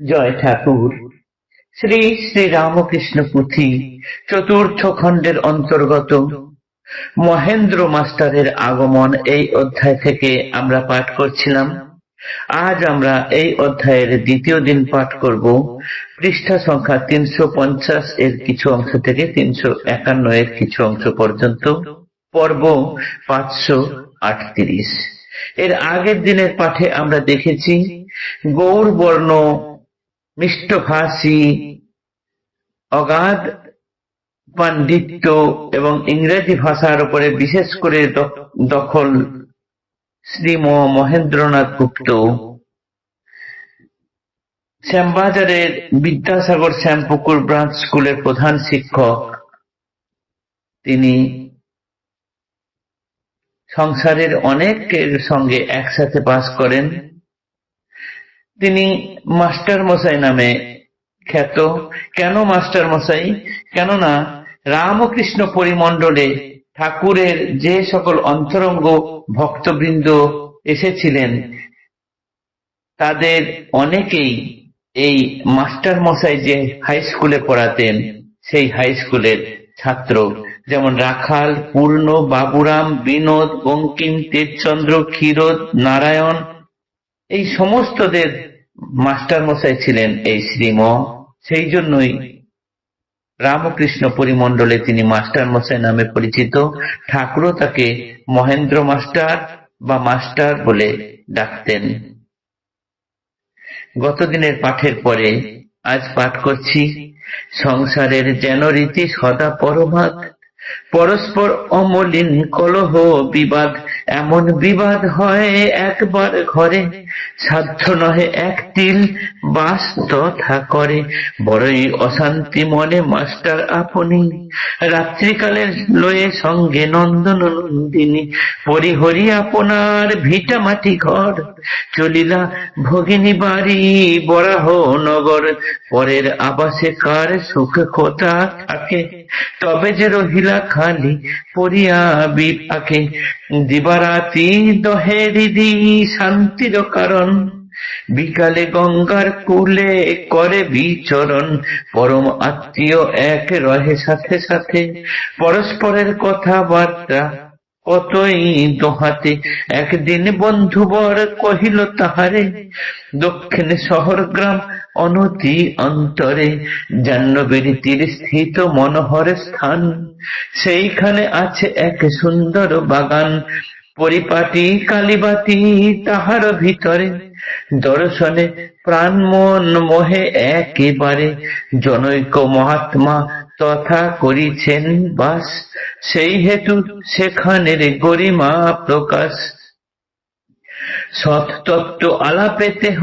জয় ঠাকুর। শ্রী শ্রী রামকৃষ্ণ পুঁথি চতুর্থ খণ্ডের অন্তর্গত। মহেন্দ্র মাস্টারের আগমন এই অধ্যায় থেকে আমরা পাঠ করছিলাম। আজ আমরা এই অধ্যায়ের দ্বিতীয় দিন পাঠ করব। পৃষ্ঠা সংখ্যা তিনশো পঞ্চাশ এর কিছু অংশ থেকে তিনশো একান্ন এর কিছু অংশ পর্যন্ত। পর্ব পাঁচশো আটত্রিশ। এর আগের দিনের পাঠে আমরা দেখেছি গৌর বর্ণ মিষ্টভাষী, অগাধ পাণ্ডিত্য এবং ইংরেজি ভাষার উপরে বিশেষ করে দখল শ্রীম মহেন্দ্রনাথ গুপ্ত। শ্যামবাজারের বিদ্যাসাগর শ্যামপুকুর ব্রাঞ্চ স্কুলের প্রধান শিক্ষক। তিনি সংসারের অনেকের সঙ্গে একসাথে বাস করেন। তিনি মাস্টার মশাই নামে খ্যাত। কেন মাস্টার মশাই? কেননা রামকৃষ্ণ পরিমণ্ডলে ঠাকুরের যে সকল অন্তরঙ্গ ভক্তবৃন্দ এসেছিলেন, তাদের অনেকেই এই মাস্টার মশাই যে হাই স্কুলে পড়াতেন, সেই হাই স্কুলের ছাত্র। যেমন রাখাল, পূর্ণ, বাবুরাম, বিনোদ, বঙ্কিম, তেজচন্দ্র, ক্ষীরোদ, নারায়ণ এই সমস্তদের মাস্টার মশাই ছিলেন এই শ্রীম। সেই জন্যই রামকৃষ্ণ পরিমণ্ডলে তিনি মাস্টার মশাই নামে পরিচিত। ঠাকুরও তাকে মহেন্দ্র মাস্টার বা মাস্টার বলে ডাকতেন। গতদিনের পাঠের পরে আজ পাঠ করছি, সংসারের যেন রীতি সদা পরমাত পরস্পর অমলিন কলহ বিবাদ। এমন বিবাদ হয় একবার ঘরে, সাধ্য নহে এক তিল বাস তথা করে। বড়ই অশান্তি মনে, মাস্টার আপনি। রাত্রিকালের লয়ে সঙ্গে নন্দন নন্দিনী। পরিহরি আপনার ভিটা মাটি ঘর। চলিলা ভগিনী বাড়ি, বরাহ নগর। পরের আবাসে কার সুখ খোটা থাকে? তবে যে রহিলা খালি পড়িয়া বিপাকে দিবারাতি দহে দিদি শান্তির কারণ। বিকালে গঙ্গার কুলে করে বিচরণ। পরম আত্মীয় এক রহে সাথে সাথে। পরস্পরের কথাবার্তা কতই দোহাতে একদিন বন্ধুবর কহিল তাহারে, দক্ষিণে শহর গ্রাম অনতি অন্তরে জাহ্নবীর তীর স্থিত মনোহর স্থান। সেইখানে আছে এক সুন্দর বাগান, পরিপাটি কালীবাতি তাহার ভিতরে। দর্শনে প্রাণ মন মোহে একেবারে, জনৈক মহাত্মা তথা করিছেন বাস। সেই হেতু সেখানের গরিমা প্রকাশ। সৎ তত্ত্ব আলাপেতে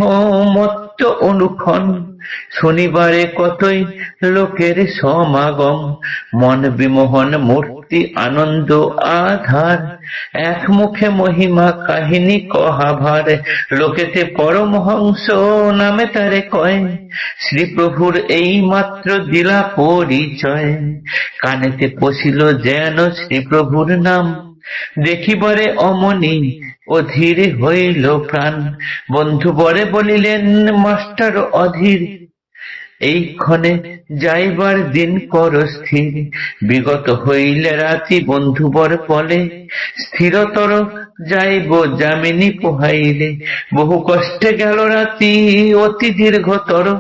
মত্ত অনুক্ষণ। শনিবারে কতই লোকের সমাগম। মন বিমোহন, মূর্তি আনন্দ, আধার। এক মুখে মহিমা, কাহিনী কহাভার লোকেতে পরমহংস নামে তারে কয়। শ্রীপ্রভুর এই মাত্র দিলা পরিচয়। কানেতে পশিল যেন শ্রীপ্রভুর নাম। দেখিবারে অমনি অধীর হইল প্রাণ। বন্ধু বরে বলিলেন, মাস্টার অধীর এইক্ষণে যাইবার দিন কর স্থির। বিগত হইলে রাতি বন্ধুবর বলে, স্থিরতর যাইব যামিনী পোহাইলে। বহু কষ্টে গেল রাতি, অতি দীর্ঘতর।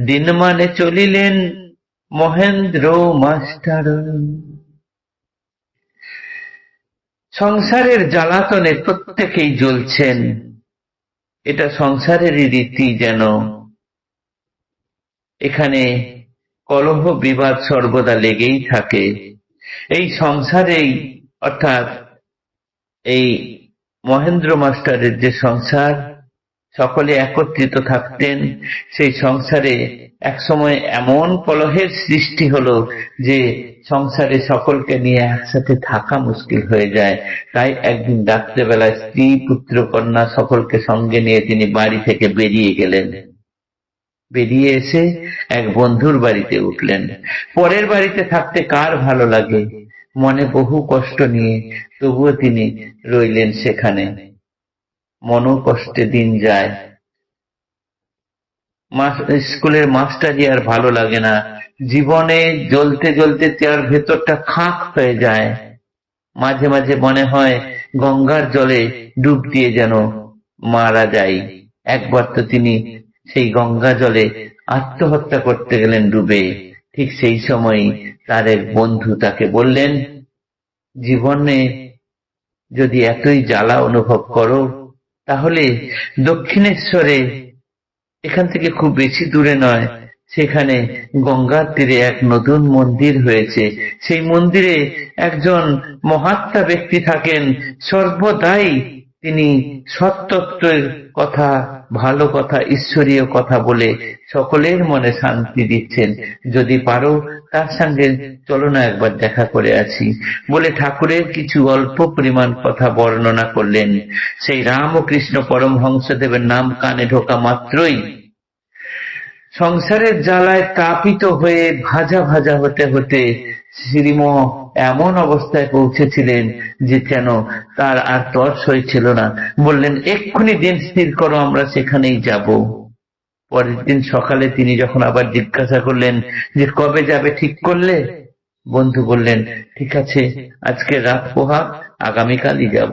দিন মানে চলিলেন মহেন্দ্র মাস্টার। সংসারের জ্বালাতনে প্রত্যেকেই জ্বলছেন। এটা সংসারেরই রীতি যেন। এখানে কলহ বিবাদ সর্বদা লেগেই থাকে। এই সংসারেই, অর্থাৎ এই মহেন্দ্র মাস্টারের যে সংসার সকলে একত্রিত থাকতেন। সেই সংসারে একসময় এমন কলহের সৃষ্টি হলো যে সংসারে সকলকে নিয়ে একসাথে থাকা মুশকিল হয়ে যায়। তাই একদিন রাত্রেবেলায় স্ত্রী, পুত্র, কন্যা সকলকে সঙ্গে নিয়ে তিনি বাড়ি থেকে বেরিয়ে গেলেন। বেরিয়ে এসে এক বন্ধুর বাড়িতে উঠলেন। পরের বাড়িতে থাকতে কার ভালো লাগে? মনে বহু কষ্ট নিয়ে তবুও তিনি রইলেন সেখানে। মনোকষ্টে দিন যায়। স্কুলের মাস্টারই আর ভালো লাগে না। জীবনে জ্বলতে জ্বলতে তার ভেতরটা খাঁক হয়ে যায়। মাঝে মাঝে মনে হয় গঙ্গার জলে ডুব দিয়ে যেন মারা যায় একবার তো তিনি সেই গঙ্গা জলে আত্মহত্যা করতে গেলেন ডুবে। ঠিক সেই সময় তার এক বন্ধু তাকে বললেন, জীবনে যদি এতই জ্বালা অনুভব করো তাহলে দক্ষিণেশ্বরে এখান থেকে খুব বেশি দূরে নয়। সেখানে গঙ্গার তীরে এক নতুন মন্দির হয়েছে। সেই মন্দিরে একজন মহাত্মা ব্যক্তি থাকেন, সর্বদাই তিনি সত্যত্বের কথা, ভালো কথা, ঈশ্বরীয় কথা বলে সকলের মনে শান্তি দিচ্ছেন। যদি পারো, তার সঙ্গে চলো না একবার দেখা করে আছি বলে ঠাকুরের কিছু অল্প পরিমাণ কথা বর্ণনা করলেন। সেই রাম ও কৃষ্ণ পরমহংসদেবের নাম কানে ঢোকা মাত্রই সংসারের জ্বালায় তাপিত হয়ে ভাজা ভাজা হতে হতে শ্রীম এমন অবস্থায় পৌঁছেছিলেন যে যেন তার আর তর্স হয়েছিল না। বললেন, এক্ষুনি দিন স্থির করো, আমরা সেখানেই যাব। পরের দিন সকালে তিনি যখন আবার জিজ্ঞাসা করলেন যে, কবে যাবে, ঠিক করলে? বন্ধু বললেন, ঠিক আছে, আজকে রাত পোহা আগামীকালই যাব।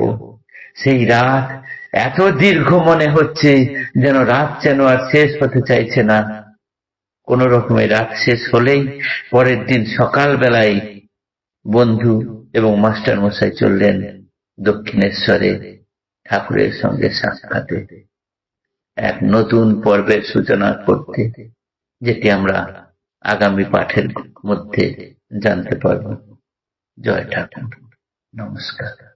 সেই রাত এত দীর্ঘ মনে হচ্ছে যেন রাত যেন আর শেষ হতে চাইছে না। কোন রকমের রাত শেষ হলেই পরের দিন সকাল বেলায় বন্ধু এবং মাস্টার মশাই চললেন দক্ষিণেশ্বরে ঠাকুরের সঙ্গে সাক্ষাতে। এক নতুন পর্বের সূচনা করতে, যেটি আমরা আগামী পাঠের মধ্যে জানতে পারব। জয় ঠাকুর। নমস্কার।